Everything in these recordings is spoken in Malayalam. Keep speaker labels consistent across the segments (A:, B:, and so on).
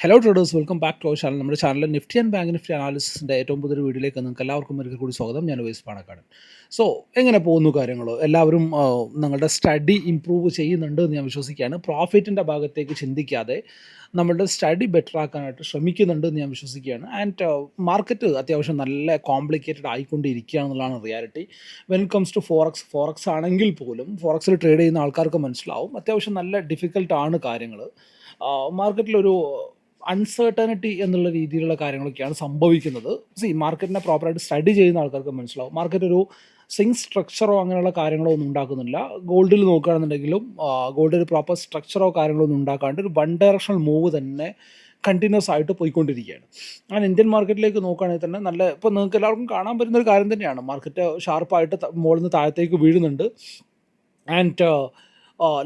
A: Hello traders welcome back to our channel നമ്മുടെ channel nifty and bank nifty അനാലിസിന്റെ ഏറ്റവും പുതിയൊരു വീഡിയോയിലേക്ക് നിങ്ങൾക്ക് എല്ലാവർക്കും ഒരിക്കൽ കൂടി സ്വാഗതം. ഞാൻ വൈസ് പാണക്കാടൻ. സോ എങ്ങനെ പോകുന്നു കാര്യങ്ങൾ എല്ലാവരും നിങ്ങളുടെ സ്റ്റഡി ഇമ്പ്രൂവ് ചെയ്യുന്നുണ്ട് എന്ന് ഞാൻ വിശ്വസിക്കുകയാണ്. പ്രോഫിറ്റിന്റെ ഭാഗത്തേക്ക് ചിന്തിക്കാതെ നമ്മളുടെ സ്റ്റഡി ബെറ്റർ ആക്കാനായിട്ട് ശ്രമിക്കുന്നുണ്ട് എന്ന് ഞാൻ വിശ്വസിക്കുകയാണ്. ആൻഡ് മാർക്കറ്റ് അത്യാവശ്യം നല്ല complicated ആയിക്കൊണ്ടിരിക്കുകയാണെന്നുള്ളതാണ് reality when it comes to forex forex ആണെങ്കിൽ പോലും ഫോറക്സിൽ ട്രേഡ് ചെയ്യുന്ന ആൾക്കാർക്ക് മനസ്സിലാവും. അത്യാവശ്യം നല്ല ഡിഫിക്കൽട്ടാണ് കാര്യങ്ങൾ മാർക്കറ്റിലൊരു അൺസർട്ടനിറ്റി എന്നുള്ള രീതിയിലുള്ള കാര്യങ്ങളൊക്കെയാണ് സംഭവിക്കുന്നത്. സി മാർക്കറ്റിനെ പ്രോപ്പറായിട്ട് സ്റ്റഡി ചെയ്യുന്ന ആൾക്കാർക്ക് മനസ്സിലാവും. മാർക്കറ്റ് ഒരു സിങ് സ്ട്രക്ചറോ അങ്ങനെയുള്ള കാര്യങ്ങളോ ഒന്നും ഉണ്ടാക്കുന്നില്ല. ഗോൾഡിൽ നോക്കുകയാണെന്നുണ്ടെങ്കിലും ഗോൾഡ് ഒരു പ്രോപ്പർ സ്ട്രക്ചറോ കാര്യങ്ങളോ ഒന്നും ഉണ്ടാക്കാണ്ട് ഒരു വൺ ഡയറക്ഷണൽ മൂവ് തന്നെ കണ്ടിന്യൂസ് ആയിട്ട് പോയിക്കൊണ്ടിരിക്കുകയാണ്. അങ്ങനെ ഇന്ത്യൻ മാർക്കറ്റിലേക്ക് നോക്കുകയാണെങ്കിൽ തന്നെ നല്ല ഇപ്പോൾ നിങ്ങൾക്ക് എല്ലാവർക്കും കാണാൻ പറ്റുന്ന ഒരു കാര്യം തന്നെയാണ്. മാർക്കറ്റ് ഷാർപ്പായിട്ട് മുകളിൽ നിന്ന് താഴത്തേക്ക് വീഴുന്നുണ്ട്. ആൻഡ്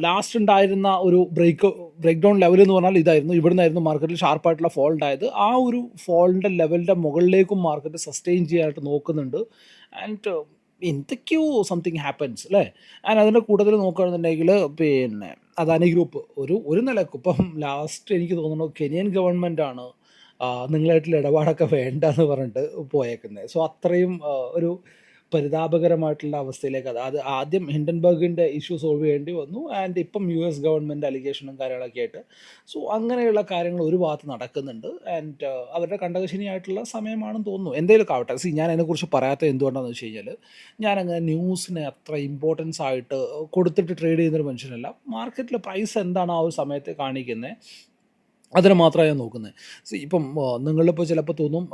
A: ലാസ്റ്റ് ഉണ്ടായിരുന്ന ഒരു ബ്രേക്ക് ബ്രേക്ക് ഡൗൺ ലെവൽ എന്ന് പറഞ്ഞാൽ ഇതായിരുന്നു. ഇവിടെ നിന്നായിരുന്നു മാർക്കറ്റിൽ ഷാർപ്പായിട്ടുള്ള ഫോൾ ഉണ്ടായത് ആ ഒരു ഫോളിന്റെ ലെവലിന്റെ മുകളിലേക്കും മാർക്കറ്റ് സസ്റ്റെയിൻ ചെയ്യാനായിട്ട് നോക്കുന്നുണ്ട്. ആൻഡ് എന്തൊക്കെയോ സംതിങ് ഹാപ്പൻസ് അല്ലേ? ആൻഡ് അതിന്റെ കൂട്ടത്തിൽ നോക്കുകയാണെന്നുണ്ടെങ്കിൽ പിന്നെ അദാനി ഗ്രൂപ്പ് ഒരു ഒരു നിലയ്ക്ക് ഇപ്പം ലാസ്റ്റ് എനിക്ക് തോന്നുന്നു കെനിയൻ ഗവൺമെന്റ് ആണ് ആ, നിങ്ങളായിട്ടുള്ള ഇടപാടൊക്കെ വേണ്ട എന്ന് പറഞ്ഞിട്ട് പോയേക്കുന്നത് സോ അത്രയും ഒരു പരിതാപകരമായിട്ടുള്ള അവസ്ഥയിലേക്ക് അത് അത് ആദ്യം ഹിൻഡൻബർഗിന്റെ ഇഷ്യൂ സോൾവ് ചെയ്യേണ്ടി വന്നു ആൻഡ് ഇപ്പം യു എസ് ഗവൺമെന്റ് അലിഗേഷനും കാര്യങ്ങളൊക്കെ ആയിട്ട്. സോ അങ്ങനെയുള്ള കാര്യങ്ങൾ ഒരു ഭാഗത്ത് നടക്കുന്നുണ്ട്. ആൻഡ് അവരുടെ കണ്ടകശനിയായിട്ടുള്ള സമയമാണെന്ന് തോന്നുന്നു. എന്തെങ്കിലും ആവട്ടെ. സി ഞാൻ അതിനെക്കുറിച്ച് പറയാത്ത എന്തുകൊണ്ടാണെന്ന് വെച്ച് കഴിഞ്ഞാൽ ഞാനങ്ങനെ ന്യൂസിന് അത്ര ഇമ്പോർട്ടൻസ് ആയിട്ട് കൊടുത്തിട്ട് ട്രേഡ് ചെയ്യുന്നൊരു മനുഷ്യനല്ല. മാർക്കറ്റിൽ പ്രൈസ് എന്താണ് ആ ഒരു സമയത്ത് കാണിക്കുന്നത് അതിന് മാത്രമേ ഞാൻ നോക്കുന്നത് സി ഇപ്പം നിങ്ങളിപ്പോൾ ചിലപ്പോൾ തോന്നും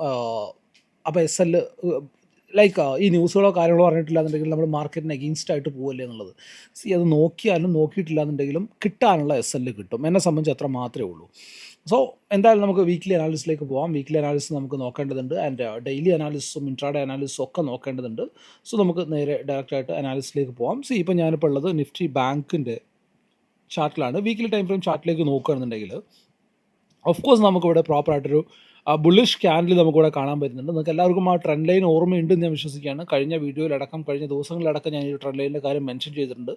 A: അപ്പോൾ എസ് എൽ ലൈക്ക് ഈ ന്യൂസുകളോ കാര്യങ്ങളോ പറഞ്ഞിട്ടില്ല എന്നുണ്ടെങ്കിൽ നമ്മൾ മാർക്കറ്റിന് അഗെയിൻസ്റ്റ് ആയിട്ട് പോവല്ലേ എന്നുള്ളത്. സി അത് നോക്കിയാലും നോക്കിയിട്ടില്ല എന്നുണ്ടെങ്കിലും കിട്ടാനുള്ള എസ് എൽ കിട്ടും. എന്നെ സംബന്ധിച്ച് അത്ര മാത്രമേ ഉള്ളൂ. സോ എന്തായാലും നമുക്ക് വീക്ക്ലി അനാലിസിലേക്ക് പോകാം വീക്ക്ലി അനാലിസിസ് നമുക്ക് നോക്കേണ്ടതുണ്ട്. ആൻഡ് ഡെയിലി അനാലിസിസും ഇൻട്രാഡേ അനാലിസിസും ഒക്കെ നോക്കേണ്ടതുണ്ട്. സോ നമുക്ക് നേരെ ഡയറക്റ്റായിട്ട് അനാലിസിലേക്ക് പോകാം സി ഇപ്പോൾ ഞാനിപ്പോൾ ഉള്ളത് നിഫ്റ്റി ബാങ്കിന്റെ ചാർട്ടിലാണ് വീക്ക്ലി ടൈം ഫ്രെയിം ചാർട്ടിലേക്ക് നോക്കുകയാണെന്നുണ്ടെങ്കിൽ ഓഫ് കോഴ്സ് നമുക്കിവിടെ പ്രോപ്പറായിട്ടൊരു ബുള്ളിഷ് ക്യാൻഡിൽ നമുക്കിവിടെ കാണാൻ പറ്റുന്നുണ്ട്. നിങ്ങൾക്ക് എല്ലാവർക്കും ആ ട്രെൻഡ് ലൈൻ ഓർമ്മയുണ്ട് എന്ന് ഞാൻ വിശ്വസിക്കുകയാണ്. കഴിഞ്ഞ വീഡിയോയിലടക്കം കഴിഞ്ഞ ദിവസങ്ങളിലടക്കം ഞാൻ ഈ ട്രെൻഡ് ലൈനിന്റെ കാര്യം മെൻഷൻ ചെയ്തിട്ടുണ്ട്.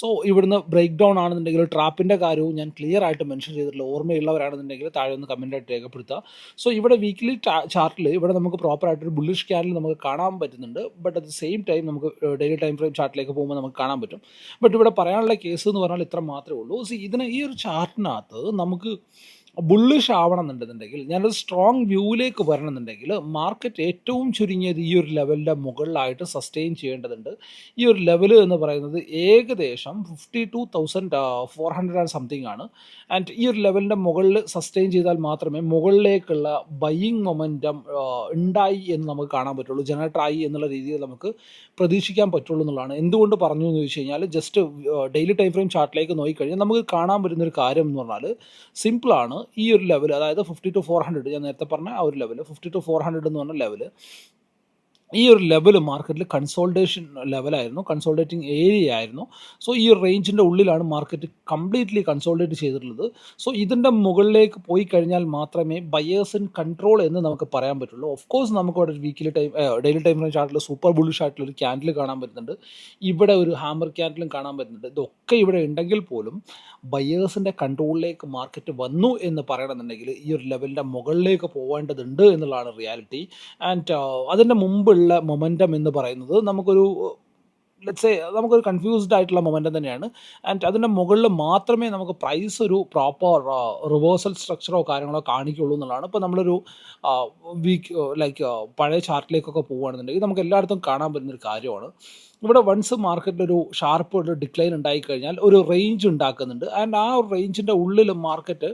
A: സോ ഇവിടുന്ന് ബ്രേക്ക് ഡൗൺ ആണെന്നുണ്ടെങ്കിൽ ട്രാപ്പിന്റെ കാര്യവും ഞാൻ ക്ലിയർ ആയിട്ട് മെൻഷൻ ചെയ്തിട്ടുള്ള ഓർമ്മയുള്ളവരാണെന്നുണ്ടെങ്കിൽ താഴെ ഒന്ന് കമന്റായിട്ട് രേഖപ്പെടുത്തുക. സോ ഇവിടെ വീക്ക്ലി ചാർട്ടിൽ ഇവിടെ നമുക്ക് പ്രോപ്പറായിട്ടൊരു ബുള്ളിഷ് ക്യാൻഡിൽ നമുക്ക് കാണാൻ പറ്റുന്നുണ്ട്. But at the same time നമുക്ക് ഡെയിലി ടൈം ഫ്രെയിം ചാർട്ടിലേക്ക് പോകുമ്പോൾ നമുക്ക് കാണാൻ പറ്റും. ബട്ട് ഇവിടെ പറയാനുള്ള കേസ് എന്ന് പറഞ്ഞാൽ ഇത്ര മാത്രമേ ഉള്ളൂ. സോ ഇതിന് ഈ ഒരു ചാർട്ടിനകത്ത് നമുക്ക് ബുള്ളിഷ് ആവണം എന്നുണ്ടെന്നുണ്ടെങ്കിൽ ഞാനൊരു സ്ട്രോങ് വ്യൂവിലേക്ക് വരണമെന്നുണ്ടെങ്കിൽ മാർക്കറ്റ് ഏറ്റവും ചുരുങ്ങിയത് ഈ ഒരു ലെവലിന്റെ മുകളിലായിട്ട് സസ്റ്റെയിൻ ചെയ്യേണ്ടതുണ്ട്. ഈ ഒരു ലെവൽ എന്ന് പറയുന്നത് ഏകദേശം fifty two thousand four hundred and something ആണ്. ആൻഡ് ഈ ഒരു ലെവലിന്റെ മുകളിൽ സസ്റ്റെയിൻ ചെയ്താൽ മാത്രമേ മുകളിലേക്കുള്ള ബയ്യിങ് മൊമെന്റം ഉണ്ടായി എന്ന് നമുക്ക് കാണാൻ പറ്റുള്ളൂ. ജനറേറ്റർ ആയി എന്നുള്ള രീതിയിൽ നമുക്ക് പ്രതീക്ഷിക്കാൻ പറ്റുള്ളൂ എന്നുള്ളതാണ്. എന്തുകൊണ്ട് പറഞ്ഞു എന്ന് ചോദിച്ചു കഴിഞ്ഞാൽ ജസ്റ്റ് ഡെയിലി ടൈം ഫ്രെയിം ചാർട്ടിലേക്ക് നോക്കിക്കഴിഞ്ഞാൽ നമുക്ക് കാണാൻ പറ്റുന്ന ഒരു കാര്യം എന്ന് പറഞ്ഞാൽ സിമ്പിളാണ് ഈ ഒരു ലെവൽ അതായത് ഫിഫ്റ്റി ടു ഫോർ ഹൺഡ്രഡ് ഞാൻ നേരത്തെ പറഞ്ഞ ആ ഒരു level fifty two four hundred എന്ന് പറഞ്ഞ ലെവൽ ഈ ഒരു ലെവൽ മാർക്കറ്റിൽ കൺസോൾട്ടേഷൻ ലെവലായിരുന്നു കൺസോൾട്ടേറ്റിംഗ് ഏരിയ ആയിരുന്നു. സോ ഈ റേഞ്ചിന്റെ ഉള്ളിലാണ് മാർക്കറ്റ് കംപ്ലീറ്റ്ലി കൺസോൾട്ടേറ്റ് ചെയ്തിട്ടുള്ളത്. സോ ഇതിന്റെ മുകളിലേക്ക് പോയി കഴിഞ്ഞാൽ മാത്രമേ ബയേഴ്സ് ഇൻ കൺട്രോൾ എന്ന് നമുക്ക് പറയാൻ പറ്റുള്ളൂ. ഓഫ് കോഴ്സ് നമുക്ക് അവിടെ വീക്കിലി ടൈം ഡെയിലി ടൈം ചാർട്ടിൽ സൂപ്പർ ബുള്ളിഷ് ആയിട്ടുള്ള ഒരു ക്യാൻഡിൽ കാണാൻ പറ്റുന്നുണ്ട്. ഇവിടെ ഒരു ഹാമർ ക്യാൻഡിലും കാണാൻ പറ്റുന്നുണ്ട്. ഇതൊക്കെ ഇവിടെ ഉണ്ടെങ്കിൽ പോലും ബയേഴ്സിന്റെ കൺട്രോളിലേക്ക് മാർക്കറ്റ് വന്നു എന്ന് പറയണമെന്നുണ്ടെങ്കിൽ ഈ ഒരു ലെവലിന്റെ മുകളിലേക്ക് പോകേണ്ടതുണ്ട് എന്നുള്ളതാണ് റിയാലിറ്റി ആൻഡ് അതിന്റെ മുമ്പുള്ള മൊമെന്റം എന്ന് പറയുന്നത് നമുക്കൊരു ലെറ്റ്സ് നമുക്കൊരു കൺഫ്യൂസ്ഡ് ആയിട്ടുള്ള മൊമെന്റം തന്നെയാണ്. ആൻഡ് അതിന്റെ മുകളിൽ മാത്രമേ നമുക്ക് പ്രൈസ് ഒരു പ്രോപ്പർ റിവേഴ്സൽ സ്ട്രക്ചറോ കാര്യങ്ങളോ കാണിക്കുള്ളൂ എന്നുള്ളതാണ്. ഇപ്പോൾ നമ്മളൊരു വീക്ക് ലൈക്ക് പഴയ ചാർട്ടിലേക്കൊക്കെ പോവുകയാണെന്നുണ്ടെങ്കിൽ നമുക്ക് എല്ലായിടത്തും കാണാൻ പറ്റുന്നൊരു കാര്യമാണ്. ഇവിടെ വൺസ് മാർക്കറ്റിൽ ഒരു ഷാർപ്പ് ഒരു ഡിക്ലൈൻ ഉണ്ടായിക്കഴിഞ്ഞാൽ ഒരു റേഞ്ച് ഉണ്ടാക്കുന്നുണ്ട്. ആൻഡ് ആ ഒരു റേഞ്ചിന്റെ ഉള്ളിൽ മാർക്കറ്റ്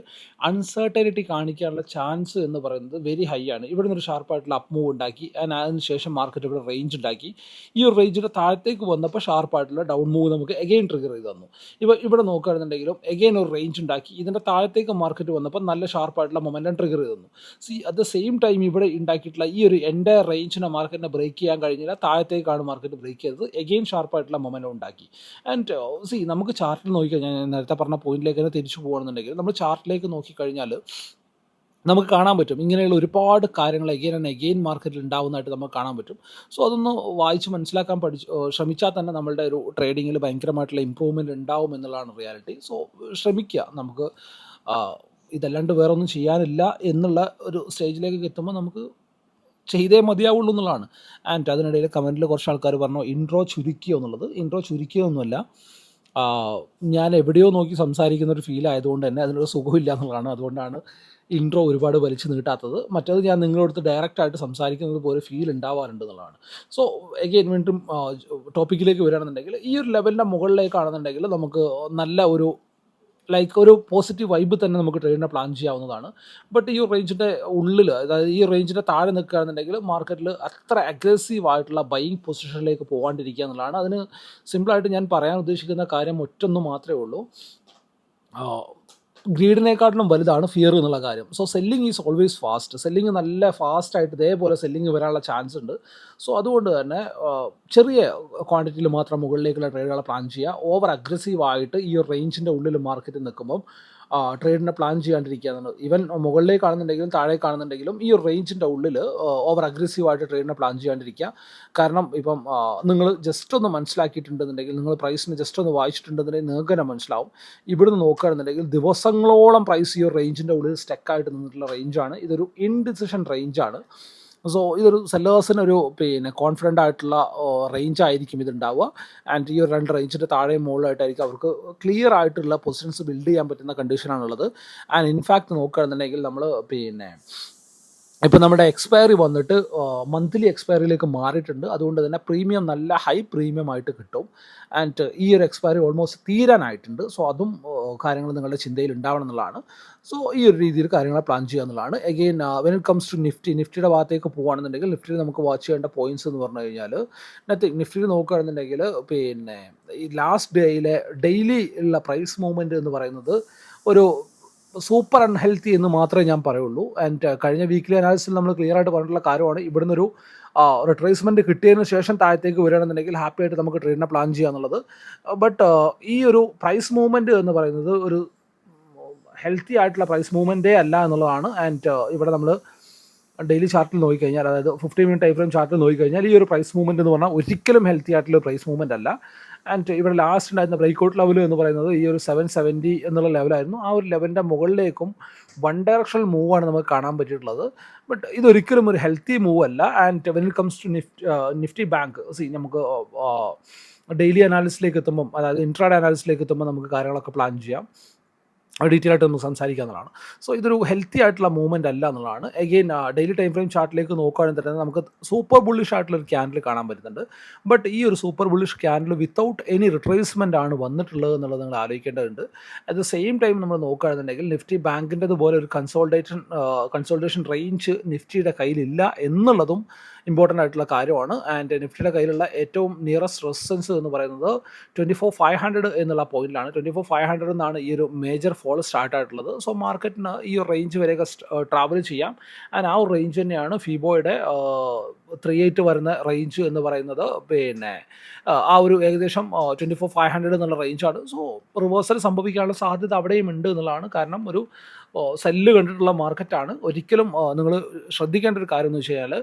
A: അൺസർട്ടനിറ്റി കാണിക്കാനുള്ള ചാൻസ് എന്ന് പറയുന്നത് വെരി ഹൈ ആണ്. ഇവിടെ നിന്ന് ഒരു ഷാർപ്പായിട്ടുള്ള അപ്പ് മൂവ് ഉണ്ടാക്കി. ആൻഡ് അതിന് ശേഷം മാർക്കറ്റ് ഇവിടെ റേഞ്ച് ഉണ്ടാക്കി. ഈ ഒരു റേഞ്ചിന്റെ താഴത്തേക്ക് വന്നപ്പോൾ ഷാർപ്പായിട്ടുള്ള ഡൗൺ മൂവ് നമുക്ക് എഗെയിൻ ട്രിഗർ ചെയ്ത് തന്നു. ഇപ്പോൾ ഇവിടെ നോക്കുകയാണെന്നുണ്ടെങ്കിലും എഗെയിൻ ഒരു റേഞ്ച് ഉണ്ടാക്കി. ഇതിന്റെ താഴത്തേക്ക് മാർക്കറ്റ് വന്നപ്പോൾ നല്ല ഷാർപ്പായിട്ടുള്ള മൊമെന്റം ട്രിഗർ ചെയ്ത് തന്നു. See at the same time ഇവിടെ ഉണ്ടാക്കിയിട്ടുള്ള ഈ ഒരു എന്റെ റേഞ്ചിനെ മാർക്കറ്റിനെ ബ്രേക്ക് ചെയ്യാൻ കഴിഞ്ഞില്ല. താഴത്തേക്കാണ് മാർക്കറ്റ് ബ്രേക്ക് ചെയ്തത്. എഗെയിൻ ഷാർപ്പായിട്ടുള്ള മൊമെന്റം ഉണ്ടാക്കി. ആൻഡ് സി നമുക്ക് ചാർട്ടിൽ നോക്കിക്കഴിഞ്ഞാൽ ഞാൻ നേരത്തെ പറഞ്ഞ പോയിന്റിലേക്ക് തന്നെ തിരിച്ചു പോകുകയാണെന്നുണ്ടെങ്കിൽ നമ്മൾ ചാർട്ടിലേക്ക് നോക്കിക്കഴിഞ്ഞാൽ നമുക്ക് കാണാൻ പറ്റും. ഇങ്ങനെയുള്ള ഒരുപാട് കാര്യങ്ങൾ എഗെയിൻ ആൻഡ് എഗെയിൻ മാർക്കറ്റിൽ ഉണ്ടാവുന്നതായിട്ട് നമുക്ക് കാണാൻ പറ്റും. സോ അതൊന്ന് വായിച്ച് മനസ്സിലാക്കാൻ പഠിച്ച് ശ്രമിച്ചാൽ തന്നെ നമ്മളുടെ ഒരു ട്രേഡിങ്ങിൽ ഭയങ്കരമായിട്ടുള്ള ഇമ്പ്രൂവ്മെന്റ് ഉണ്ടാവും എന്നുള്ളതാണ് റിയാലിറ്റി സോ ശ്രമിക്കുക. നമുക്ക് ഇതല്ലാണ്ട് വേറൊന്നും ചെയ്യാനില്ല എന്നുള്ള ഒരു സ്റ്റേജിലേക്ക് എത്തുമ്പോൾ നമുക്ക് ചെയ്തേ മതിയാവുള്ളൂ എന്നുള്ളതാണ്. ആൻഡ് അതിനിടയിൽ കമന്റിൽ കുറച്ച് ആൾക്കാർ പറഞ്ഞു ഇൻട്രോ ചുരുക്കിയോ എന്നുള്ളത്. ഇൻട്രോ ചുരുക്കിയൊന്നുമല്ല ഞാൻ എവിടെയോ നോക്കി സംസാരിക്കുന്ന ഒരു ഫീൽ ആയതുകൊണ്ട് തന്നെ അതിനൊരു സുഖമില്ല എന്നുള്ളതാണ്. അതുകൊണ്ടാണ് ഇൻട്രോ ഒരുപാട് വലിച്ചു നീട്ടാത്തത്. മറ്റേത് ഞാൻ നിങ്ങളോടുത്ത് ഡയറക്റ്റ് ആയിട്ട് സംസാരിക്കുന്നത് പോലെ ഫീൽ ഉണ്ടാവാറുണ്ട് എന്നുള്ളതാണ്. സോ എഗെയിൻ വീണ്ടും ടോപ്പിക്കിലേക്ക് വരികയാണെന്നുണ്ടെങ്കിൽ ഈ ഒരു ലെവലിന്റെ മുകളിലേക്കാണെന്നുണ്ടെങ്കിൽ നമുക്ക് നല്ല ഒരു ലൈക്ക് ഒരു പോസിറ്റീവ് വൈബ് തന്നെ നമുക്ക് ട്രേഡിനെ പ്ലാൻ ചെയ്യാവുന്നതാണ്. ബട്ട് ഈ റേഞ്ചിന്റെ ഉള്ളിൽ അതായത് ഈ റേഞ്ചിന്റെ താഴെ നിൽക്കുകയാണെന്നുണ്ടെങ്കിൽ മാർക്കറ്റിൽ അത്ര അഗ്രസീവ് ആയിട്ടുള്ള ബൈയിങ് പൊസിഷനിലേക്ക് പോകാണ്ടിരിക്കുക എന്നുള്ളതാണ്. അതിന് സിമ്പിളായിട്ട് ഞാൻ പറയാൻ ഉദ്ദേശിക്കുന്ന കാര്യം ഒറ്റൊന്ന് മാത്രമേ ഉള്ളൂ. ഗ്രീഡിനെക്കാട്ടിലും വലുതാണ് ഫിയർ എന്നുള്ള കാര്യം. So selling is always fast selling നല്ല ഫാസ്റ്റ് ആയിട്ട് ഇതേപോലെ സെല്ലിംഗ് വരാനുള്ള ചാൻസ് ഉണ്ട്. സോ അതുകൊണ്ട് തന്നെ ചെറിയ ക്വാണ്ടിറ്റിയിൽ മാത്രം മുകളിലേക്കുള്ള ട്രേഡുകളെ പ്ലാൻ ചെയ്യുക. ഓവർ അഗ്രസീവ് ആയിട്ട് ഈ റേഞ്ചിന്റെ ഉള്ളിൽ മാർക്കറ്റിൽ നിൽക്കുമ്പം ട്രേഡിനെ പ്ലാൻ ചെയ്യാണ്ടിരിക്കുകയാണ് ഈവൻ മുകളിലേക്ക് കാണുന്നുണ്ടെങ്കിലും താഴെ കാണുന്നുണ്ടെങ്കിലും ഈ ഒരു റേഞ്ചിന്റെ ഉള്ളിൽ ഓവർ അഗ്രസീവായിട്ട് ട്രേഡിനെ പ്ലാൻ ചെയ്യാണ്ടിരിക്കുക. കാരണം ഇപ്പം നിങ്ങൾ ജസ്റ്റ് ഒന്ന് മനസ്സിലാക്കിയിട്ടുണ്ടെന്നുണ്ടെങ്കിൽ നിങ്ങൾ പ്രൈസിന് ജസ്റ്റ് ഒന്ന് വായിച്ചിട്ടുണ്ടെന്നുണ്ടെങ്കിൽ നിങ്ങൾക്ക് തന്നെ മനസ്സിലാവും. ഇവിടുന്ന് നോക്കുകയാണെന്നുണ്ടെങ്കിൽ ദിവസങ്ങളോളം പ്രൈസ് ഈ ഒരു റേഞ്ചിന്റെ ഉള്ളിൽ സ്റ്റെക്കായിട്ട് നിന്നിട്ടുള്ള റേഞ്ചാണ് ഇതൊരു ഇൻഡിസിഷൻ റേഞ്ചാണ് സോ ഇതൊരു സെല്ലേഴ്സിന് ഒരു പിന്നെ കോൺഫിഡന്റ് ആയിട്ടുള്ള റേഞ്ച് ആയിരിക്കും ഇതുണ്ടാവുക. ആൻഡ് ഈ ഒരു രണ്ട് റേഞ്ചിന്റെ താഴെ മുകളിലായിട്ടായിരിക്കും അവർക്ക് ക്ലിയർ ആയിട്ടുള്ള പൊസിഷൻസ് ബിൽഡ് ചെയ്യാൻ പറ്റുന്ന കണ്ടീഷനാണുള്ളത് ആൻഡ് ഇൻഫാക്ട് നോക്കുകയാണെന്നുണ്ടെങ്കിൽ നമ്മൾ പിന്നെ ഇപ്പം നമ്മുടെ എക്സ്പയറി വന്നിട്ട് മന്ത്ലി എക്സ്പയറിയിലേക്ക് മാറിയിട്ടുണ്ട്. അതുകൊണ്ട് തന്നെ പ്രീമിയം നല്ല ഹൈ പ്രീമിയം ആയിട്ട് കിട്ടും. ആൻഡ് ഈ ഒരു എക്സ്പയറി ഓൾമോസ്റ്റ് തീരാനായിട്ടുണ്ട്. സോ അതും കാര്യങ്ങൾ നിങ്ങളുടെ ചിന്തയിൽ ഉണ്ടാവണം എന്നുള്ളതാണ്. സോ ഈ ഒരു രീതിയിൽ കാര്യങ്ങൾ പ്ലാൻ ചെയ്യുക എന്നുള്ളതാണ്. Again when it comes to nifty നിഫ്റ്റിയുടെ ഭാഗത്തേക്ക് പോകുകയാണെന്നുണ്ടെങ്കിൽ നിഫ്റ്റിയിൽ നമുക്ക് വാച്ച് ചെയ്യേണ്ട പോയിന്റ്സ് എന്ന് പറഞ്ഞു കഴിഞ്ഞാൽ നത്തിങ് നിഫ്റ്റിയിൽ നോക്കുകയാണെന്നുണ്ടെങ്കിൽ പിന്നെ ഈ ലാസ്റ്റ് ഡേയിലെ ഡെയിലി ഉള്ള പ്രൈസ് മൂവ്മെന്റ് എന്ന് പറയുന്നത് ഒരു സൂപ്പർ അൺഹെൽത്തി എന്ന് മാത്രമേ ഞാൻ പറയുള്ളൂ. ആൻഡ് കഴിഞ്ഞ വീക്കിലെ അനാലിസിൽ നമ്മൾ ക്ലിയർ ആയിട്ട് പറഞ്ഞിട്ടുള്ള കാര്യമാണ്. ഇവിടുന്ന് ഒരു റിട്രേസ്മെന്റ് കിട്ടിയതിന് ശേഷം താഴത്തേക്ക് വരികയാണെന്നുണ്ടെങ്കിൽ ഹാപ്പി ആയിട്ട് നമുക്ക് ട്രേഡിനെ പ്ലാൻ ചെയ്യുക എന്നുള്ളത്. ബട്ട് ഈ ഒരു പ്രൈസ് മൂവ്മെന്റ് എന്ന് പറയുന്നത് ഒരു ഹെൽത്തി ആയിട്ടുള്ള പ്രൈസ് മൂവ്മെന്റേ അല്ല എന്നുള്ളതാണ്. ആൻഡ് ഇവിടെ നമ്മൾ ഡെയിലി ചാർട്ടിൽ നോക്കിക്കഴിഞ്ഞാൽ അതായത് ഫിഫ്റ്റി മിനിറ്റ് ടൈം ഫ്രെയിം ചാർട്ടിൽ നോക്കിക്കഴിഞ്ഞാൽ ഈ ഒരു പ്രൈസ് മൂവ്മെന്റ് എന്ന് പറഞ്ഞാൽ ഒരിക്കലും ഹെൽത്തി ആയിട്ടുള്ള പ്രൈസ് മൂവ്മെന്റ് അല്ല. ആൻഡ് ഇവിടെ ലാസ്റ്റ് ഉണ്ടായിരുന്ന ബ്രേക്ക്ഔട്ട് ലെവൽ എന്ന് പറയുന്നത് ഈ ഒരു സെവൻ സെവന്റി എന്നുള്ള ലെവലായിരുന്നു ആ ഒരു ലെവലിന്റെ മുകളിലേക്കും വൺ ഡയറക്ഷണൽ മൂവാണ് നമുക്ക് കാണാൻ പറ്റിയിട്ടുള്ളത്. ബട്ട് ഇതൊരിക്കലും ഒരു ഹെൽത്തി മൂവ് അല്ല. And when it comes to nifty nifty bank see നമുക്ക് ഡെയിലി അനാലിസിലേക്ക് എത്തുമ്പം അതായത് ഇൻട്രാഡ് അനാലിസിലേക്ക് എത്തുമ്പോൾ നമുക്ക് കാര്യങ്ങളൊക്കെ പ്ലാൻ ചെയ്യാം. ഡീറ്റെയിൽ ആയിട്ട് നമുക്ക് സംസാരിക്കാവുന്നതാണ് സോ ഇതൊരു ഹെൽത്തി ആയിട്ടുള്ള മൂവ്മെന്റ് അല്ല എന്നുള്ളതാണ്. എഗെയിൻ ഡെയിലി ടൈം ഫ്രെയിം ചാർട്ടിലേക്ക് നോക്കുകയാണെങ്കിൽ തന്നെ നമുക്ക് സൂപ്പർ ബുള്ളിഷ് ആയിട്ടുള്ള ഒരു ക്യാൻഡിൽ കാണാൻ പറ്റുന്നുണ്ട്. ബട്ട് ഈ ഒരു super bullish candle without any retracement ആണ് വന്നിട്ടുള്ളത് എന്നുള്ളത് നിങ്ങൾ ആലോചിക്കേണ്ടതുണ്ട്. അറ്റ് ദ സെയിം ടൈം നമ്മൾ നോക്കുകയാണെന്നുണ്ടെങ്കിൽ നിഫ്റ്റി ബാങ്കിന്റെ പോലെ ഒരു കൺസോൾട്ടേഷൻ കൺസോൾട്ടേഷൻ റേഞ്ച് നിഫ്റ്റിയുടെ കയ്യിലില്ല എന്നുള്ളതും ഇമ്പോർട്ടന്റ് ആയിട്ടുള്ള കാര്യമാണ്. ആൻഡ് നിഫ്റ്റിയുടെ കയ്യിലുള്ള ഏറ്റവും നിയറസ്റ്റ് റെസിസ്റ്റൻസ് എന്ന് പറയുന്നത് ട്വന്റി ഫോർ ഫൈവ് ഹൺഡ്രഡ് എന്നുള്ള പോയിന്റിലാണ് ട്വന്റി ഫോർ ഫൈവ് ഹൺഡ്രഡ് എന്നാണ് ഈ ഒരു മേജർ ഫോൾ സ്റ്റാർട്ട് ആയിട്ടുള്ളത്. സോ മാർക്കറ്റിന് ഈ റേഞ്ച് വരെയൊക്കെ ട്രാവൽ ചെയ്യാം. ആൻഡ് ആ ഒരു റേഞ്ച് തന്നെയാണ് ഫിബോയുടെ ത്രീ എയ്റ്റ് വരുന്ന റേഞ്ച് എന്ന് പറയുന്നത്. പിന്നെ ആ, ഒരു ഏകദേശം ട്വന്റി ഫോർ ഫൈവ് ഹൺഡ്രഡ് എന്നുള്ള റേഞ്ചാണ് സോ റിവേഴ്സൽ സംഭവിക്കാനുള്ള സാധ്യത അവിടെയും ഉണ്ട് എന്നുള്ളതാണ്. കാരണം ഒരു സെല്ല് കണ്ടിട്ടുള്ള മാർക്കറ്റാണ് ഒരിക്കലും നിങ്ങൾ ശ്രദ്ധിക്കേണ്ട ഒരു കാര്യം എന്ന് വെച്ച് കഴിഞ്ഞാൽ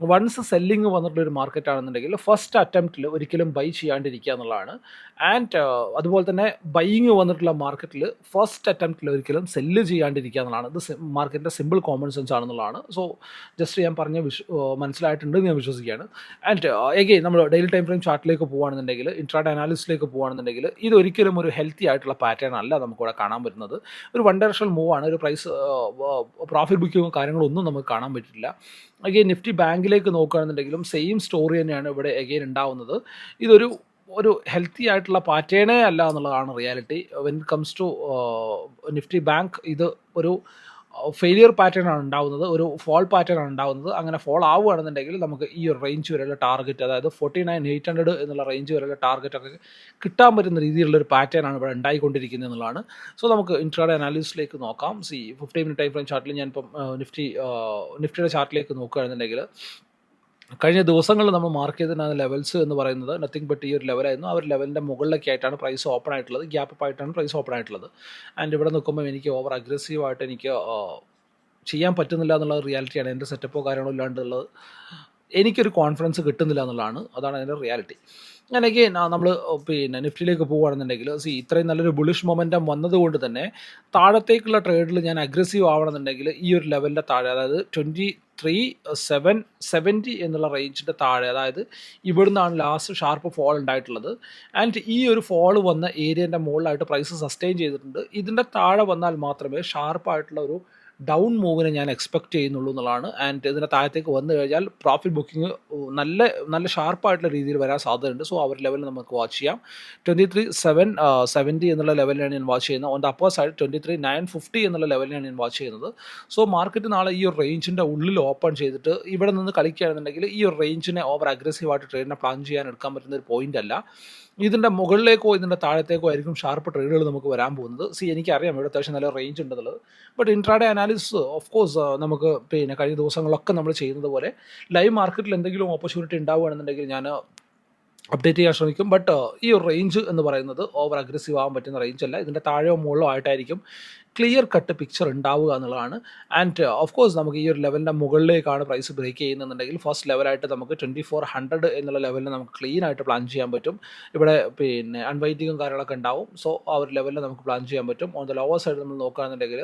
A: വൺസ് സെല്ലിങ് വന്നിട്ടുള്ള ഒരു മാർക്കറ്റ് ആണെന്നുണ്ടെങ്കിൽ ഫസ്റ്റ് അറ്റംപ്റ്റിൽ ഒരിക്കലും ബൈ ചെയ്യാണ്ടിരിക്കുക എന്നുള്ളതാണ്. ആൻഡ് അതുപോലെ തന്നെ ബൈയിങ് വന്നിട്ടുള്ള മാർക്കറ്റിൽ ഫസ്റ്റ് അറ്റംപ്റ്റിൽ ഒരിക്കലും സെല്ല് ചെയ്യാണ്ടിരിക്കുക എന്നുള്ളതാണ്. ഇത് മാർക്കറ്റിന്റെ സിമ്പിൾ കോമൺ സെൻസ് ആണെന്നുള്ളതാണ്. സോ ജസ്റ്റ് ഞാൻ പറഞ്ഞ വിശ് മനസ്സിലായിട്ടുണ്ടെന്ന് ഞാൻ വിശ്വസിക്കുകയാണ്. ആൻഡ് എഗെയിൻ നമ്മൾ ഡെയിലി ടൈം ഫ്രെയിം ചാർട്ടിലേക്ക് പോകുകയാണെന്നുണ്ടെങ്കിൽ ഇൻട്രാഡ് അനാലിസിലേക്ക് പോകുകയാണെന്നുണ്ടെങ്കിൽ ഇതൊരിക്കലും ഒരു ഹെൽത്തി ആയിട്ടുള്ള പാറ്റേൺ അല്ല നമുക്കിവിടെ കാണാൻ പറ്റുന്നത്. ഒരു വൺ ഡയറക്ഷണൽ മൂവ് ആണ്. ഒരു പ്രൈസ് പ്രോഫിറ്റ് ബുക്കിങ്ങോ കാര്യങ്ങളൊന്നും നമുക്ക് കാണാൻ പറ്റില്ല. അഗെയിൻ നിഫ്റ്റി ബാങ്കിലേക്ക് നോക്കുകയാണെന്നുണ്ടെങ്കിലും സെയിം സ്റ്റോറി തന്നെയാണ് ഇവിടെ അഗെയിൻ ഉണ്ടാവുന്നത്. ഇതൊരു ഒരു ഹെൽത്തി ആയിട്ടുള്ള പാറ്റേണേ അല്ല എന്നുള്ളതാണ് reality when it comes to nifty bank ഇത് ഒരു ഫെയിലിയർ പാറ്റേൺ ആണ് ഉണ്ടാവുന്നത്. ഒരു ഫോൾ പാറ്റേൺ ആണ് ഉണ്ടാവുന്നത്. അങ്ങനെ ഫോൾ ആവുകയാണെന്നുണ്ടെങ്കിൽ നമുക്ക് ഈ ഒരു റേഞ്ച് വരെയുള്ള ടാർഗറ്റ് അതായത് ഫോർട്ടി നയൻ എയ്റ്റ് ഹൺഡ്രഡ് എന്നുള്ള റേഞ്ച് വരെയുള്ള ടാർഗറ്റ് ഒക്കെ കിട്ടാൻ പറ്റുന്ന രീതിയിലുള്ള ഒരു പാറ്റേൺ ആണ് ഇവിടെ ഉണ്ടായിക്കൊണ്ടിരിക്കുന്നത് എന്നുള്ളതാണ്. സോ നമുക്ക് ഇൻട്രാഡേ അനാലിസിലേക്ക് നോക്കാം. See fifty minute time frame ചാർട്ടിൽ ഞാനിപ്പം നിഫ്റ്റി നിഫ്റ്റിയുടെ ചാർട്ടിലേക്ക് നോക്കുകയാണെന്നുണ്ടെങ്കിൽ കഴിഞ്ഞ ദിവസങ്ങളിൽ നമ്മൾ മാർക്ക് ചെയ്തിരുന്ന ലെവൽസ് എന്ന് പറയുന്നത്. നത്തിങ് ബട്ട് ഈ ഒരു ലെവലായിരുന്നു ആ ഒരു ലെവലിന്റെ മുകളിലൊക്കെ ആയിട്ടാണ് പ്രൈസ് ഓപ്പൺ ആയിട്ടുള്ളത്. ഗ്യാപ്പ് അപ്പ് ആയിട്ടാണ് പ്രൈസ് ഓപ്പൺ ആയിട്ടുള്ളത്. ആൻഡ് ഇവിടെ നിൽക്കുമ്പോൾ എനിക്ക് ഓവർ അഗ്രസീവായിട്ട് എനിക്ക് ചെയ്യാൻ പറ്റുന്നില്ല എന്നുള്ള റിയാലിറ്റിയാണ് എന്റെ സെറ്റപ്പോ കാര്യങ്ങളോ ഇല്ലാണ്ടുള്ളത് എനിക്കൊരു കോൺഫിഡൻസ് കിട്ടുന്നില്ല എന്നുള്ളതാണ്. അതാണ് അതിന്റെ റിയാലിറ്റി അങ്ങനെയൊക്കെ നമ്മൾ പിന്നെ നിഫ്റ്റിയിലേക്ക് പോവുകയാണെന്നുണ്ടെങ്കിൽ സി ഇത്രയും നല്ലൊരു ബുളിഷ് മൊമെന്റം വന്നതുകൊണ്ട് തന്നെ താഴത്തേക്കുള്ള ട്രേഡിൽ ഞാൻ അഗ്രസീവ് ആവണമെന്നുണ്ടെങ്കിൽ ഈ ഒരു ലെവലിന്റെ താഴെ അതായത് ട്വന്റി ത്രീ സെവൻ സെവന്റി എന്നുള്ള റേഞ്ചിന്റെ താഴെ അതായത് ഇവിടുന്നാണ് ലാസ്റ്റ് ഷാർപ്പ് ഫോൾ ഉണ്ടായിട്ടുള്ളത്. ആൻഡ് ഈ ഒരു ഫോൾ വന്ന ഏരിയന്റെ മുകളിലായിട്ട് പ്രൈസ് സസ്റ്റെയിൻ ചെയ്തിട്ടുണ്ട്. ഇതിന്റെ താഴെ വന്നാൽ മാത്രമേ ഷാർപ്പായിട്ടുള്ള ഒരു ഡൗൺ മൂവിനെ ഞാൻ എക്സ്പെക്ട് ചെയ്യുന്നുള്ളൂ എന്നുള്ളതാണ്. ആൻഡ് ഇതിന്റെ താഴത്തേക്ക് വന്നു കഴിഞ്ഞാൽ പ്രോഫിറ്റ് ബുക്കിംഗ് നല്ല നല്ല ഷാർപ്പായിട്ടുള്ള രീതിയിൽ വരാൻ സാധ്യതയുണ്ട്. സോ അവർ ലെവലിൽ നമുക്ക് വാച്ച് ചെയ്യാം. ട്വന്റി ത്രീ സെവൻ സെവന്റി എന്നുള്ള ലെവലിലാണ് ഞാൻ വാച്ച് ചെയ്യുന്നത്. On the upper side twenty three nine fifty എന്നുള്ള ലെവലിലാണ് ഞാൻ വാച്ച് ചെയ്യുന്നത്. സോ മാർക്കറ്റ് നാളെ ഈ ഒരു റേഞ്ചിന്റെ ഉള്ളിൽ ഓപ്പൺ ചെയ്തിട്ട് ഇവിടെ നിന്ന് കളിക്കുകയാണെന്നുണ്ടെങ്കിൽ ഈ ഒരു റേഞ്ചിനെ ഓവർ അഗ്രസീവായിട്ട് ട്രേഡിനെ പ്ലാൻ ചെയ്യാൻ എടുക്കാൻ പറ്റുന്ന ഒരു പോയിന്റ് അല്ല. ഇതിന്റെ മുകളിലേക്കോ ഇതിന്റെ താഴത്തേക്കോ ആയിരിക്കും ഷാർപ്പ് ട്രേഡുകൾ നമുക്ക് വരാൻ പോകുന്നത്. സി എനിക്കറിയാം ഇവിടെ അത്യാവശ്യം നല്ല റേഞ്ച് ഉണ്ടെന്നുള്ളത് but intraday analysis of course നമുക്ക് പിന്നെ കഴിഞ്ഞ ദിവസങ്ങളൊക്കെ നമ്മൾ ചെയ്യുന്നത് പോലെ ലൈവ് മാർക്കറ്റിൽ എന്തെങ്കിലും ഓപ്പർച്യൂണിറ്റി ഉണ്ടാവുകയാണെന്നുണ്ടെങ്കിൽ ഞാൻ അപ്ഡേറ്റ് ചെയ്യാൻ ശ്രമിക്കും. ബട്ട് ഈ ഒരു റേഞ്ച് എന്ന് പറയുന്നത് ഓവർ അഗ്രസീവ് ആകാൻ പറ്റുന്ന റേഞ്ച് അല്ല. ഇതിന്റെ താഴെയോ മുകളിലോ ആയിട്ടായിരിക്കും ക്ലിയർ കട്ട് പിക്ചർ ഉണ്ടാവുക എന്നുള്ളതാണ്. ആൻഡ് ഓഫ് കോഴ്സ് നമുക്ക് ഈ ഒരു ലെവലിന്റെ മുകളിലേക്കാണ് പ്രൈസ് ബ്രേക്ക് ചെയ്യുന്നുണ്ടെങ്കിൽ ഫസ്റ്റ് ലെവലായിട്ട് നമുക്ക് ട്വന്റി ഫോർ ഹൺഡ്രഡ് എന്നുള്ള ലെവലിൽ നമുക്ക് ക്ലീൻ ആയിട്ട് പ്ലാൻ ചെയ്യാൻ പറ്റും. ഇവിടെ പിന്നെ അൺവൈദികം കാര്യങ്ങളൊക്കെ ഉണ്ടാവും. സോ ആ ഒരു ലെവലിൽ നമുക്ക് പ്ലാൻ ചെയ്യാൻ പറ്റും. ഓൺ ദ ലോവർ സൈഡ് നമ്മൾ നോക്കുകയാണെന്നുണ്ടെങ്കിൽ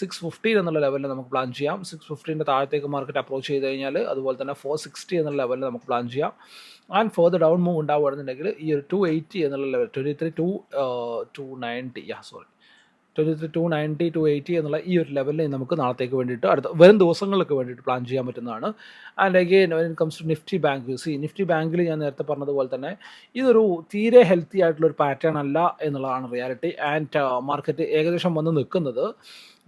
A: സിക്സ് ഫിഫ്റ്റീൻ എന്നുള്ള ലെവലിൽ നമുക്ക് പ്ലാൻ ചെയ്യാം. സിക്സ് ഫിഫ്റ്റീന്റെ താഴത്തേക്ക് മാർക്കറ്റ് അപ്രോച്ച് ചെയ്ത് കഴിഞ്ഞാൽ അതുപോലെ തന്നെ ഫോർ സിക്സ്റ്റി എന്നുള്ള ലെവലിൽ നമുക്ക് പ്ലാൻ ചെയ്യാം. ആൻഡ് ഫർദർ ഡൗൺ മൂവ് ഉണ്ടാവുകയാണെന്നുണ്ടെങ്കിൽ ഈ ഒരു ടു എയ്റ്റി എന്നുള്ള level twenty three two two ninety yeah sorry two ninety two eighty എന്നുള്ള ഈ ഒരു ലെവലിൽ നമുക്ക് നാളത്തേക്ക് വേണ്ടിയിട്ട് അടുത്ത വരും ദിവസങ്ങൾക്ക് വേണ്ടിയിട്ട് പ്ലാൻ ചെയ്യാൻ പറ്റുന്നതാണ്. And again it comes to Nifty bank see Nifty ബാങ്കിൽ ഞാൻ നേരത്തെ പറഞ്ഞതുപോലെ തന്നെ ഇതൊരു തീരെ ഹെൽത്തി ആയിട്ടുള്ള ഒരു പാറ്റേൺ അല്ല എന്നുള്ളതാണ് റിയാലിറ്റി ആൻഡ് മാർക്കറ്റ് ഏകദേശം വന്ന് നിൽക്കുന്നത്.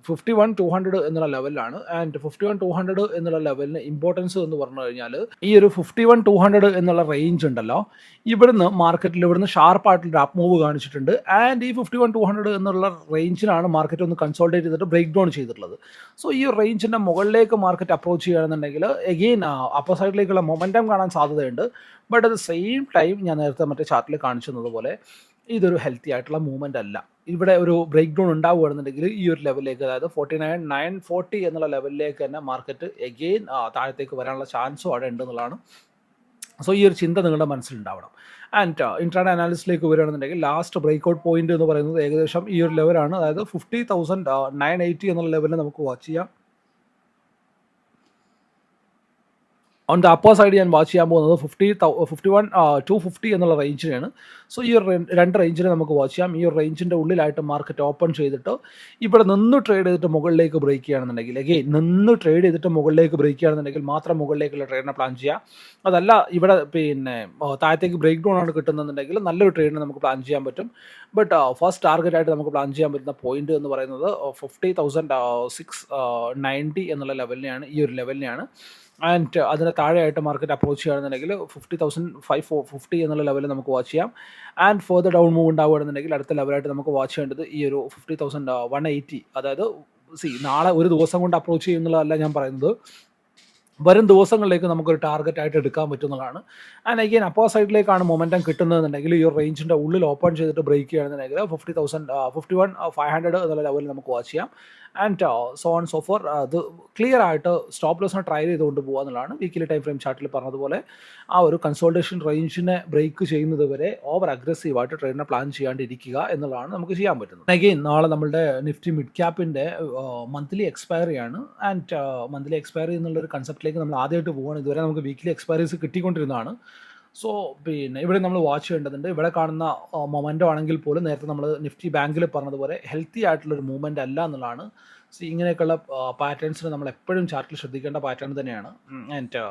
A: ഫിഫ്റ്റി വൺ ടു ഹൺഡ്രഡ് എന്നുള്ള ലെവലിലാണ് and fifty one two hundred എന്നുള്ള ലെവലിന് ഇമ്പോർട്ടൻസ് എന്ന് പറഞ്ഞു കഴിഞ്ഞാൽ ഈ ഒരു ഫിഫ്റ്റി വൺ ടു ഹൺഡ്രഡ് എന്നുള്ള റേഞ്ച് ഉണ്ടല്ലോ. ഇവിടുന്ന് മാർക്കറ്റിൽ ഇവിടുന്ന് ഷാർപ്പായിട്ടുള്ള അപ്പ് മൂവ് കാണിച്ചിട്ടുണ്ട്. ആൻഡ് ഈ ഫിഫ്റ്റി വൺ ടു ഹൺഡ്രഡ് എന്നുള്ള റേഞ്ചിനാണ് മാർക്കറ്റ് ഒന്ന് കൺസോൾട്ടേറ്റ് ചെയ്തിട്ട് ബ്രേക്ക് ഡൗൺ ചെയ്തിട്ടുള്ളത്. സോ ഈ റേഞ്ചിന്റെ മുകളിലേക്ക് മാർക്കറ്റ് അപ്രോച്ച് ചെയ്യുകയാണെന്നുണ്ടെങ്കിൽ എഗെയിൻ അപ്പർ സൈഡിലേക്കുള്ള മൊമെന്റം കാണാൻ സാധ്യതയുണ്ട്. But at the same time ഞാൻ നേരത്തെ മറ്റേ ചാർട്ടിൽ കാണിച്ചതുപോലെ ഇതൊരു ഹെൽത്തി ആയിട്ടുള്ള മൂവ്മെന്റ് അല്ല. ഇവിടെ ഒരു ബ്രേക്ക് ഡൗൺ ഉണ്ടാവുകയാണെന്നുണ്ടെങ്കിൽ ഈ ഒരു ലെവലിലേക്ക് അതായത് ഫോർട്ടി നയൻ നയൻ ഫോർട്ടി എന്നുള്ള ലെവലിലേക്ക് തന്നെ മാർക്കറ്റ് എഗെയിൻ താഴത്തേക്ക് വരാനുള്ള ചാൻസും അവിടെ ഉണ്ടെന്നുള്ളതാണ്. സോ ഈ ഒരു ചിന്ത നിങ്ങളുടെ മനസ്സിലുണ്ടാവണം. ആൻഡ് ഇൻട്രാഡ് അനാലിസിലേക്ക് വരികയാണെന്നുണ്ടെങ്കിൽ ലാസ്റ്റ് ബ്രേക്ക് ഔട്ട് പോയിന്റ് എന്ന് പറയുന്നത് ഏകദേശം ഈ ഒരു ലെവലാണ് അതായത് ഫിഫ്റ്റി തൗസൻഡ് നയൻ എയ്റ്റി എന്നുള്ള ലെവലിൽ നമുക്ക് വാച്ച് ചെയ്യാം. ഓൺ ദ അപ്പർ സൈഡ് ഞാൻ വാച്ച് ചെയ്യാൻ പോകുന്നത് fifty fifty one two fifty എന്നുള്ള റേഞ്ചിനാണ് സോ ഈ ഒരു രണ്ട് റേഞ്ചിനെ നമുക്ക് വാച്ച് ചെയ്യാം. ഈ ഒരു റേഞ്ചിന്റെ ഉള്ളിലായിട്ട് മാർക്കറ്റ് ഓപ്പൺ ചെയ്തിട്ട് ഇവിടെ നിന്ന് ട്രേഡ് ചെയ്തിട്ട് മുകളിലേക്ക് ബ്രേക്ക് ചെയ്യുകയാണെന്നുണ്ടെങ്കിൽ അഗെയിൻ നിന്ന് ട്രേഡ് ചെയ്തിട്ട് മുകളിലേക്ക് ബ്രേക്ക് ചെയ്യുകയാണെന്നുണ്ടെങ്കിൽ മാത്രം മുകളിലേക്കുള്ള ട്രേഡിനെ പ്ലാൻ ചെയ്യാം. അതല്ല ഇവിടെ പിന്നെ താഴത്തേക്ക് ബ്രേക്ക് ഡൗൺ ആണ് കിട്ടുന്നുണ്ടെങ്കിൽ നല്ലൊരു ട്രേഡിനെ നമുക്ക് പ്ലാൻ ചെയ്യാൻ പറ്റും. ബട്ട് ഫസ്റ്റ് ടാർഗറ്റ് ആയിട്ട് നമുക്ക് പ്ലാൻ ചെയ്യാൻ പറ്റുന്ന പോയിന്റ് എന്ന് പറയുന്നത് ഫിഫ്റ്റി തൗസൻഡ് സിക്സ് നയന്റി എന്നുള്ള ലെവലിനെയാണ് ഈ ഒരു ലെവലിനെയാണ് ആൻഡ് അതിന് താഴെയായിട്ട് മാർക്കറ്റ് അപ്രോച്ച് ചെയ്യുകയാണെന്നുണ്ടെങ്കിൽ fifty thousand five four fifty എന്നുള്ള ലെവലിൽ നമുക്ക് വാച്ച് ചെയ്യാം. ആൻഡ് ഫർദർ ഡൗൺ മൂവ് ഉണ്ടാവുകയാണെന്നുണ്ടെങ്കിൽ അടുത്ത ലെവലായിട്ട് നമുക്ക് വാച്ച് ചെയ്യേണ്ടത് ഈ ഒരു ഫിഫ്റ്റി തൗസൻഡ് വൺ എയ്റ്റി അതായത് സി നാളെ ഒരു ദിവസം കൊണ്ട് അപ്രോച്ച് ചെയ്യുന്നുള്ളതല്ല ഞാൻ പറയുന്നത്. വരും ദിവസങ്ങളിലേക്ക് നമുക്കൊരു ടാർഗറ്റ് ആയിട്ട് എടുക്കാൻ പറ്റുന്നതാണ്. ആൻഡ് അഗെയിൻ അപ്പോ സൈഡിലേക്കാണ് മൊമെന്റം കിട്ടുന്നതെന്നുണ്ടെങ്കിൽ ഈ ഒരു റേഞ്ചിന്റെ ഉള്ളിൽ ഓപ്പൺ ചെയ്തിട്ട് ബ്രേക്ക് ചെയ്യുകയാണെന്നുണ്ടെങ്കിൽ fifty thousand fifty one five hundred എന്നുള്ള ലെവലിൽ നമുക്ക് വാച്ച് ചെയ്യാം. ആൻഡ് സോ ഓൺ അത് ക്ലിയർ ആയിട്ട് സ്റ്റോപ്പ് ലോസിനെ ട്രൈ ചെയ്തുകൊണ്ട് പോകുക എന്നുള്ളതാണ് വീക്കിലി ടൈം ഫ്രെയിം ചാർട്ടിൽ പറഞ്ഞതുപോലെ ആ ഒരു കൺസോൾട്ടേഷൻ റേഞ്ചിനെ ബ്രേക്ക് ചെയ്യുന്നത് വരെ ഓവർ അഗ്രസീവായിട്ട് ട്രേഡിനെ പ്ലാൻ ചെയ്യാണ്ടിരിക്കുക എന്നുള്ളതാണ് നമുക്ക് ചെയ്യാൻ പറ്റുന്നത്. അഗെയിൻ നാളെ നമ്മളുടെ നിഫ്റ്റി മിഡ് ക്യാപ്പിന്റെ മന്ത്ലി എക്സ്പയറി ആണ്. ആൻഡ് മന്ത്ലി എക്സ്പയറി എന്നുള്ളൊരു കൺസെപ്റ്റിലേക്ക് നമ്മൾ ആദ്യമായിട്ട് പോവുകയാണ്. ഇതുവരെ നമുക്ക് വീക്കിലി എക്സ്പയറീസ് കിട്ടിക്കൊണ്ടിരുന്നതാണ്. സോ പിന്നെ ഇവിടെ നമ്മൾ വാച്ച് ചെയ്യേണ്ടതുണ്ട്. ഇവിടെ കാണുന്ന മൊമെന്റോ ആണെങ്കിൽ പോലും നേരത്തെ നമ്മൾ നിഫ്റ്റി ബാങ്കിൽ പറഞ്ഞതുപോലെ ഹെൽത്തി ആയിട്ടുള്ളൊരു മൂവ്മെന്റ് അല്ല എന്നുള്ളതാണ് ഇങ്ങനെയൊക്കെയുള്ള പാറ്റേൺസിന് നമ്മൾ എപ്പോഴും ചാർട്ടിൽ ശ്രദ്ധിക്കേണ്ട പാറ്റേൺ തന്നെയാണ്. ആൻഡ്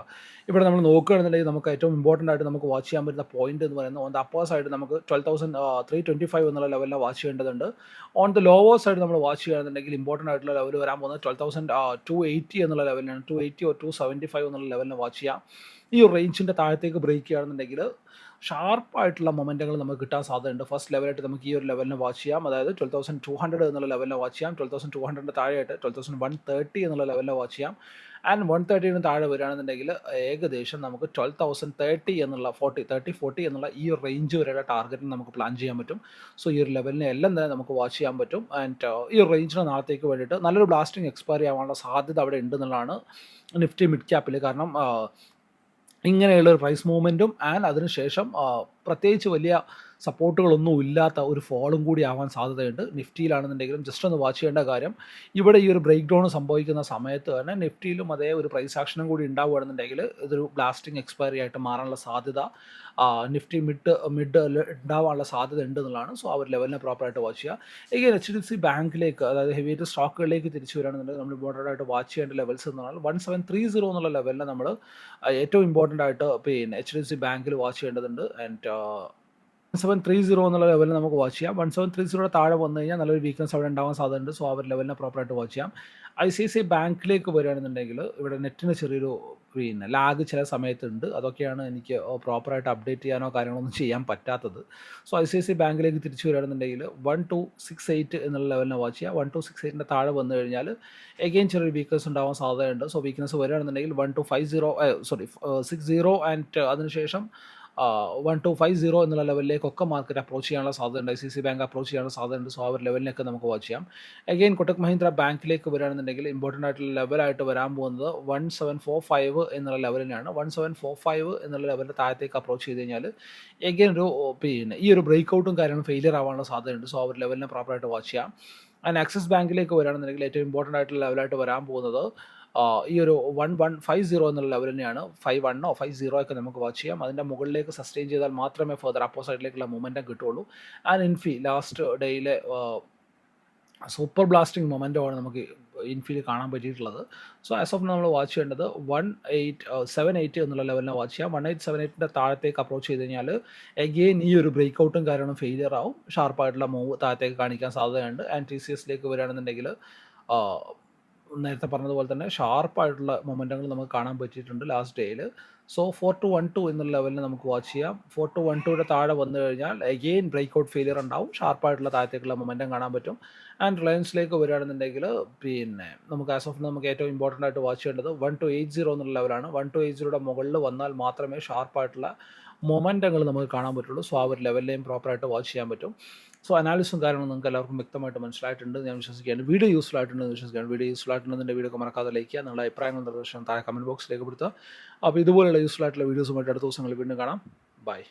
A: ഇവിടെ നമ്മൾ നോക്കുകയാണെന്നുണ്ടെങ്കിൽ നമുക്ക് ഏറ്റവും ഇമ്പോർട്ടന്റ് ആയിട്ട് നമുക്ക് വാച്ച് ചെയ്യാൻ പറ്റുന്ന പോയിന്റ് എന്ന് പറയുന്നത് ഓൺ ദ അപ്പർ സൈഡ് നമുക്ക് twelve thousand three twenty five എന്നുള്ള ലെവലിൽ വാച്ച് ചെയ്യേണ്ടതുണ്ട്. ഓൺ ദ ലോവർ സൈഡ് നമ്മൾ വാച്ച് ചെയ്യുകയാണെന്നുണ്ടെങ്കിൽ ഇമ്പോർട്ടന്റ് ആയിട്ടുള്ള ലെവൽ വരാൻ പോകുന്നത് ട്വൽവ് തൗസൻഡ് ടു എയ്റ്റി എന്നുള്ള ലെവലിലാണ് two eighty or two seventy five എന്നുള്ള ലെവലിന് വാച്ച് ചെയ്യാം ഈ ഒരു റേഞ്ചിന്റെ താഴത്തേക്ക് ബ്രേക്ക് ചെയ്യുകയാണെന്നുണ്ടെങ്കിൽ ഷാർപ്പായിട്ടുള്ള മൊമെന്റുകൾ നമുക്ക് കിട്ടാൻ സാധ്യതയുണ്ട്. ഫസ്റ്റ് ലെവലായിട്ട് നമുക്ക് ഈ ഒരു ലെവലിനെ വാച്ച് ചെയ്യാം. അതായത് ട്വൽവ് തൗസൻഡ് ടു ഹൺഡ്രഡ് എന്നുള്ള ലെവലിനെ വാച്ച് ചെയ്യാം. ട്വൽവ് തൗസൻഡ് ടു ഹൺഡ്രഡിന്റെ താഴെയായിട്ട് ട്വൽവ് തൗസൻഡ് വൺ തേർട്ടി എന്നുള്ള ലെവലിനെ വാച്ച് ചെയ്യാം. ആൻഡ് വൺ തേർട്ടിന് താഴെ വരികയാണെന്നുണ്ടെങ്കിൽ ഏകദേശം നമുക്ക് ട്വൽവ് തൗസൻഡ് തേർട്ടി എന്നുള്ള ഫോർട്ടി തേർട്ടി ഫോർട്ടി എന്നുള്ള ഈ ഒരു റേഞ്ച് വരെയുള്ള ടാർഗറ്റിന് നമുക്ക് പ്ലാൻ ചെയ്യാൻ പറ്റും. സോ ഈ ഒരു ലെവലിനെ എല്ലാം തന്നെ നമുക്ക് വാച്ച് ചെയ്യാൻ പറ്റും. ആൻഡ് ഈ ഒരു റേഞ്ചിന് നാളത്തേക്ക് വേണ്ടിയിട്ട് നല്ലൊരു ബ്ലാസ്റ്റിംഗ് എക്സ്പയറി ആവാനുള്ള സാധ്യത അവിടെ ഉണ്ടെന്നുള്ളതാണ് നിഫ്റ്റി മിഡ് ക്യാപ്പിൽ കാരണം ഇങ്ങനെയുള്ള ഒരു പ്രൈസ് മൂവ്മെന്റും ആൻഡ് അതിനുശേഷം പ്രത്യേകിച്ച് വലിയ സപ്പോർട്ടുകളൊന്നും ഇല്ലാത്ത ഒരു ഫോളും കൂടി ആവാൻ സാധ്യതയുണ്ട്. നിഫ്റ്റിയിലാണെന്നുണ്ടെങ്കിലും ജസ്റ്റ് ഒന്ന് വാച്ച് ചെയ്യേണ്ട കാര്യം ഇവിടെ ഈ ഒരു ബ്രേക്ക് ഡൗൺ സംഭവിക്കുന്ന സമയത്ത് തന്നെ നിഫ്റ്റിയിലും അതേ ഒരു പ്രൈസ് ആക്ഷനും കൂടി ഉണ്ടാവുകയാണെന്നുണ്ടെങ്കിൽ ഇതൊരു ബ്ലാസ്റ്റിംഗ് എക്സ്പയറി ആയിട്ട് മാറാനുള്ള സാധ്യത നിഫ്റ്റി മിഡ് മിഡ് ഉണ്ടാവാനുള്ള സാധ്യത ഉണ്ട് എന്നുള്ളതാണ്. സോ ആ ഒരു ലെവലിനെ പ്രോപ്പറായിട്ട് വാച്ച് ചെയ്യുക. എങ്കിൽ എച്ച് ഡി സി ബാങ്കിലേക്ക് അതായത് ഹെവിയായിട്ട് സ്റ്റോക്കുകളിലേക്ക് തിരിച്ചു വരികയാണെന്നുണ്ടെങ്കിൽ നമ്മൾ ഇമ്പോർട്ടന്റ് ആയിട്ട് വാച്ച് ചെയ്യേണ്ട ലെവൽസ് എന്ന് പറഞ്ഞാൽ വൺ സെവൻ ത്രീ സീറോ എന്നുള്ള ലെവലിനെ നമ്മൾ ഏറ്റവും ഇമ്പോർട്ടന്റ് ആയിട്ട് പിന്നെ എച്ച് ഡി സി ബാങ്കിൽ വാച്ച് ചെയ്യേണ്ടതുണ്ട്. ആൻഡ് സെവൻ ത്രീ സീറോ എന്നുള്ള ലെവലിൽ നമുക്ക് വാച്ച് ചെയ്യാം. വൺ സെവൻ ത്രീ സീറോയുടെ താഴെ വന്നു കഴിഞ്ഞാൽ നല്ലൊരു വീക്ക്നെസ് അവിടെ ഉണ്ടാവാൻ സാധ്യതയുണ്ട്. സോ ആ ഒരു ലെവലിനെ പ്രോപ്പറായിട്ട് വാച്ച് ചെയ്യാം. ഐ സി സി ബാങ്കിലേക്ക് വരികയാണെന്നുണ്ടെങ്കിൽ ഇവിടെ നെറ്റിന് ചെറിയൊരു പിന്നെ ലാഗ് ചില സമയത്തുണ്ട്. അതൊക്കെയാണ് എനിക്ക് പ്രോപ്പറായിട്ട് അപ്ഡേറ്റ് ചെയ്യാനോ കാര്യങ്ങളൊന്നും ചെയ്യാൻ പറ്റാത്തത്. സോ ഐ സി സി ബാങ്കിലേക്ക് തിരിച്ചു വരികയാണെന്നുണ്ടെങ്കിൽ വൺ ടു സിക്സ് എയ്റ്റ് എന്നുള്ള ലെവലിനെ വാച്ച് ചെയ്യുക വൺ ടു സിക്സ് എയ്റ്റിന്റെ താഴെ വന്നു കഴിഞ്ഞാൽ എഗെയിൻ ചെറിയൊരു വീക്ക്നസ് ഉണ്ടാവാൻ സാധ്യതയുണ്ട്. സോ വീക്ക്നസ് വരികയാണെന്നുണ്ടെങ്കിൽ one two five zero sorry six zero and അതിനുശേഷം വൺ ടു ഫൈവ് സീറോ എന്നുള്ള ലെവലിലേക്കൊക്കെ മാർക്കറ്റ് അപ്രോച്ച് ചെയ്യാനുള്ള സാധ്യതയുണ്ട്. I C C bank approach ചെയ്യാനുള്ള സാധ്യതയുണ്ട്. സോ ആ ഒരു ലെവലിലേക്ക് നമുക്ക് വാച്ച് ചെയ്യാം. അഗെയിൻ കൊട്ടക് മഹീന്ദ്ര ബാങ്കിലേക്ക് വരികയാണെന്നുണ്ടെങ്കിൽ ഇമ്പോർട്ടന്റ് ആയിട്ടുള്ള ലെവലായിട്ട് വരാൻ പോകുന്നത് വൺ സെവൻ ഫോർ ഫൈവ് എന്നുള്ള ലെവലിനാണ് വൺ സെവൻ ഫോർ ഫൈവ് എന്നുള്ള ലെവലിന്റെ താഴത്തേക്ക് അപ്രോച്ച് ചെയ്ത് കഴിഞ്ഞാൽ എഗെയിൻ ഒരു പിന്നെ ഈ ഒരു ബ്രേക്ക് ഔട്ടും കാര്യങ്ങളും ഫെയിലിയർ ആവാനുള്ള സാധ്യതയുണ്ട്. സോ അവർ ലെവലിനെ പ്രോപ്പറായിട്ട് വാച്ച് ചെയ്യാം. ആൻഡ് ആക്സിസ് ബാങ്കിലേക്ക് വരികയാണെന്നുണ്ടെങ്കിൽ ഏറ്റവും ഇമ്പോർട്ടന്റ് ആയിട്ടുള്ള ലെവലായിട്ട് വരാൻ പോകുന്നത് ഈ ഒരു വൺ വൺ ഫൈവ് സീറോ എന്നുള്ള ലെവൽ തന്നെയാണ്. ഫൈവ് വണ്ണോ ഫൈവ് സീറോ ഒക്കെ നമുക്ക് വാച്ച് ചെയ്യാം. അതിന്റെ മുകളിലേക്ക് സസ്റ്റെയിൻ ചെയ്താൽ മാത്രമേ ഫർദർ അപ്പോസൈഡിലേക്കുള്ള മൊമെന്റം കിട്ടുള്ളൂ ആൻഡ് ഇൻഫി ലാസ്റ്റ് ഡേയിലെ സൂപ്പർ ബ്ലാസ്റ്റിംഗ് മൊമെന്റമാണ് നമുക്ക് ഇൻഫീൽ കാണാൻ പറ്റിയിട്ടുള്ളത്. സോ ആസ് ഓഫ് നമ്മൾ വാച്ച് ചെയ്യേണ്ടത് വൺ എയ്റ്റ് സെവൻ എയ്റ്റ് എന്നുള്ള ലെവലിനെ വാച്ച് ചെയ്യാം. വൺ എയ്റ്റ് സെവൻ എയ്റ്റിന്റെ താഴത്തേക്ക് അപ്രോച്ച് ചെയ്ത് കഴിഞ്ഞാൽ എഗെയിൻ ഈ ഒരു ബ്രേക്ക് ഔട്ടും കാരണം ഫെയിലിയർ ആവും ഷാർപ്പായിട്ടുള്ള മൂവ് താഴത്തേക്ക് കാണിക്കാൻ സാധ്യതയുണ്ട്. ആൻഡ് ടി സി എസിലേക്ക് വരികയാണെന്നുണ്ടെങ്കിൽ നേരത്തെ പറഞ്ഞതുപോലെ തന്നെ ഷാർപ്പായിട്ടുള്ള മൊമെന്റങ്ങൾ നമുക്ക് കാണാൻ പറ്റിയിട്ടുണ്ട് ലാസ്റ്റ് ഡേയിൽ so four two one two എന്നുള്ള ലെവലിൽ നമുക്ക് വാച്ച് ചെയ്യാം. ഫോർ ടു വൺ ടുയുടെ താഴെ വന്നു കഴിഞ്ഞാൽ എഗെയിൻ ബ്രേക്ക് ഔട്ട് ഫെയിലിയർ ഉണ്ടാവും ഷാർപ്പായിട്ടുള്ള താഴത്തേക്കുള്ള മൊമെന്റം കാണാൻ പറ്റും. ആൻഡ് റിലയൻസിലേക്ക് വരികയാണെന്നുണ്ടെങ്കിൽ പിന്നെ നമുക്ക് ആസ് ഓഫ് നമുക്ക് ഏറ്റവും ഇമ്പോർട്ടന്റ് ആയിട്ട് വാച്ച് ചെയ്യേണ്ടത് വൺ ടു എയ്റ്റ് സീറോ എന്നുള്ള ലെവലാണ് വൺ ടു എയ്റ്റ് സീറോയുടെ മുകളിൽ വന്നാൽ മാത്രമേ ഷാർപ്പായിട്ടുള്ള മൊമെന്റങ്ങൾ നമുക്ക് കാണാൻ പറ്റുള്ളൂ. സോ ആ ഒരു ലെവലിലെയും പ്രോപ്പറായിട്ട് വാച്ച് ചെയ്യാൻ പറ്റും. സോ അനാലിസും കാര്യങ്ങളും നിങ്ങൾക്ക് എല്ലാവർക്കും വ്യക്തമായിട്ട് മനസ്സിലായിട്ടുണ്ട് ഞാൻ വിശ്വസിക്കുകയാണ്. വീഡിയോ യൂസ്ഫുൾ ആയിട്ടുണ്ടെന്ന് വിശ്വസിക്കുകയാണ്. വീഡിയോ യൂസ്ഫുൾ ആയിട്ടുണ്ടെങ്കിൽ വീഡിയോ മറക്കാതെ ലൈക്ക് ചെയ്യുക. നിങ്ങളുടെ അഭിപ്രായങ്ങൾ നിർദ്ദേശം താഴെ കമന്റ് ബോക്സിൽ രേഖപ്പെടുത്തുക അപ്പോൾ ഇതുപോലെയുള്ള യൂസ്ഫുൾ ആയിട്ടുള്ള വീഡിയോസുമായിട്ട് അടുത്ത ദിവസങ്ങളിൽ വീണ്ടും കാണാം. ബൈ